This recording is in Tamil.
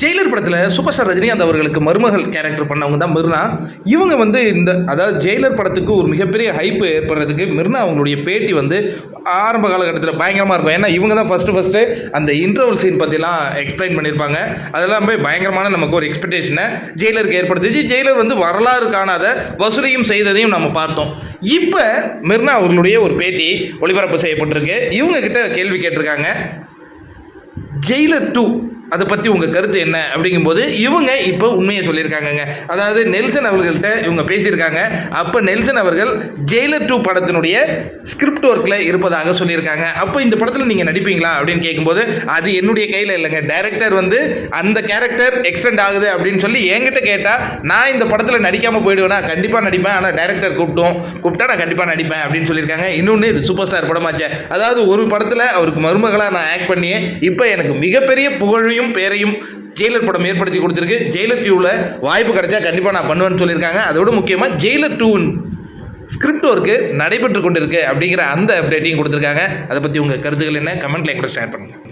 ஜெயிலர் படத்தில் சூப்பர் ஸ்டார் ரஜினிகாந்த் அவர்களுக்கு மருமகள் கேரக்டர் பண்ணவங்க தான் மிர்னா. இவங்க வந்து இந்த அதாவது ஜெயிலர் படத்துக்கு ஒரு மிகப்பெரிய ஹைப்பு ஏற்படுறதுக்கு மிர்னா அவங்களுடைய பேட்டி வந்து ஆரம்ப காலகட்டத்தில் பயங்கரமாக இருக்கும். ஏன்னா இவங்க தான் ஃபஸ்ட்டு ஃபஸ்ட்டு அந்த இன்டர்வல் சீன் பற்றிலாம் எக்ஸ்பிளைன் பண்ணியிருப்பாங்க அதெல்லாம் போய் பயங்கரமான நமக்கு ஒரு எக்ஸ்பெக்டேஷனை ஜெயிலருக்கு ஏற்படுத்துச்சு. ஜெயிலர் வந்து வரலாறு காணாத வசூலையும் செய்ததையும் நம்ம பார்த்தோம். இப்போ மிர்னா அவர்களுடைய ஒரு பேட்டி ஒளிபரப்பு செய்யப்பட்டிருக்கு. இவங்க கிட்ட கேள்வி கேட்டிருக்காங்க. Jailer two. அதை பற்றி உங்கள் கருத்து என்ன அப்படிங்கும்போது இவங்க இப்போ உண்மையை சொல்லியிருக்காங்கங்க. அதாவது நெல்சன் அவர்கள்ட்ட இவங்க பேசியிருக்காங்க. அப்போ நெல்சன் அவர்கள் ஜெயிலர் டூ படத்தினுடைய ஸ்கிரிப்ட் ஒர்க்கில் இருப்பதாக சொல்லியிருக்காங்க. அப்போ இந்த படத்தில் நீங்கள் நடிப்பீங்களா அப்படின்னு கேட்கும்போது அது என்னுடைய கையில் இல்லைங்க. டைரக்டர் வந்து அந்த கேரக்டர் எக்ஸ்டெண்ட் ஆகுது அப்படின்னு சொல்லி என்கிட்ட கேட்டால் நான் இந்த படத்தில் நடிக்காமல் போயிடுவேனா? கண்டிப்பாக நடிப்பேன். ஆனால் டைரக்டர் கூப்பிட்டோம். கூப்பிட்டா நான் கண்டிப்பாக நடிப்பேன் அப்படின்னு சொல்லியிருக்காங்க. இன்னொன்று இது சூப்பர் ஸ்டார் படமாச்சே. அதாவது ஒரு படத்தில் அவருக்கு மருமகளாக நான் ஆக்ட் பண்ணியே இப்போ எனக்கு மிகப்பெரிய புகழையும் பேரையும் ஜெயிலர் படம் ஏற்படுத்தி கொடுத்துருக்கு. ஜெயிலர் டூவில் வாய்ப்பு கிடைச்சா கண்டிப்பாக நான் பண்ணுவேன்னு சொல்லியிருக்காங்க. அதோட முக்கியமாக ஜெயிலர் டூன் ஸ்கிரிப்ட் ஒர்க்கு நடைபெற்று கொண்டிருக்கு அப்படிங்கிற அந்த அப்டேட்டையும் கொடுத்துருக்காங்க. அதை பற்றி உங்கள் கருத்துக்கள் என்ன? கமெண்ட்டில் கூட ஷேர் பண்ணுங்கள்